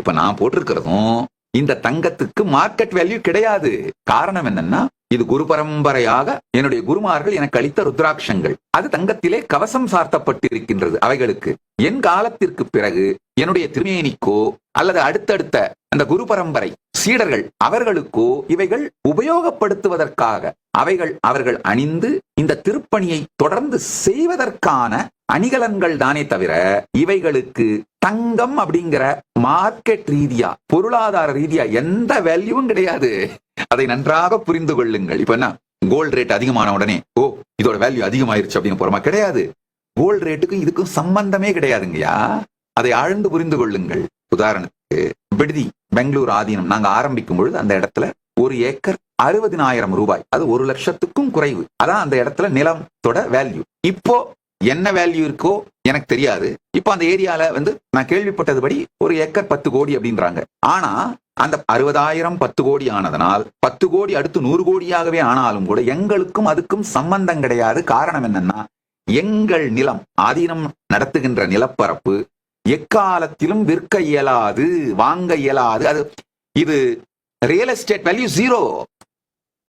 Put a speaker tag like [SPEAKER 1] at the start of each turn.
[SPEAKER 1] இப்ப நான் போட்டிருக்கிறதும் இந்த தங்கத்துக்கு மார்க்கெட் வேல்யூ கிடையாது. காரணம் என்னன்னா இது குரு பரம்பரையாக என்னுடைய குருமார்கள் எனக்கு அளித்த ருத்ராட்சங்கள். அது தங்கத்திலே கவசம் சார்த்தப்பட்டிருக்கின்றது அவைகளுக்கு. என் காலத்திற்கு பிறகு என்னுடைய திருமேனிக்கோ அல்லது அடுத்தடுத்த அந்த குரு பரம்பரை சீடர்கள் அவர்களுக்கோ இவைகள் உபயோகப்படுத்துவதற்காக அவைகள் அவர்கள் அணிந்து இந்த திருப்பணியை தொடர்ந்து செய்வதற்கான அணிகலன்கள் தானே தவிர இவைகளுக்கு தங்கம் அப்படிங்கிற மார்க்கெட் ரீதியா பொருளாதார ரீதியா எந்த வேல்யூவும் கிடையாது. அதை நன்றாக புரிந்து கொள்ளுங்கள். இப்ப என்ன? கோல்டு ரேட் அதிகமான உடனே ஓ இதோட வேல்யூ அதிகமாயிருச்சு அப்படின்னு போறோமா கிடையாது. கோல்டு ரேட்டுக்கும் இதுக்கும் சம்பந்தமே கிடையாதுங்கய்யா. அதை ஆழ்ந்து புரிந்து கொள்ளுங்கள். உதாரணத்துக்கு விடுதி பெங்களூர் ஆதீனம். நாங்க ஆரம்பிக்கும் பொழுது அந்த இடத்துல ஒரு ஏக்கர் அறுபதினாயிரம் ரூபாய். அது ஒரு லட்சத்துக்கும் குறைவு. அதான் அந்த இடத்துல நிலத்தோட வேல்யூ இப்போ என்ன வேல்யூ இருக்கோ எனக்கு தெரியாது. இப்போ அந்த ஏரியால வந்து நான் கேள்விப்பட்டதுபடி ஒரு ஏக்கர் பத்து கோடி அப்படின்றாங்க. ஆனா அந்த அறுபதாயிரம் பத்து கோடி ஆனதனால் பத்து கோடி அடுத்து நூறு கோடியாகவே ஆனாலும் கூட எங்களுக்கும் அதுக்கும் சம்பந்தம் கிடையாது. காரணம் என்னன்னா எங்கள் நிலம் ஆதீனம் நடத்துகின்ற நிலப்பரப்பு எக்காலத்திலும் விற்க இயலாது வாங்க இயலாது. அது இது ரியல் எஸ்டேட் வேல்யூ ஜீரோ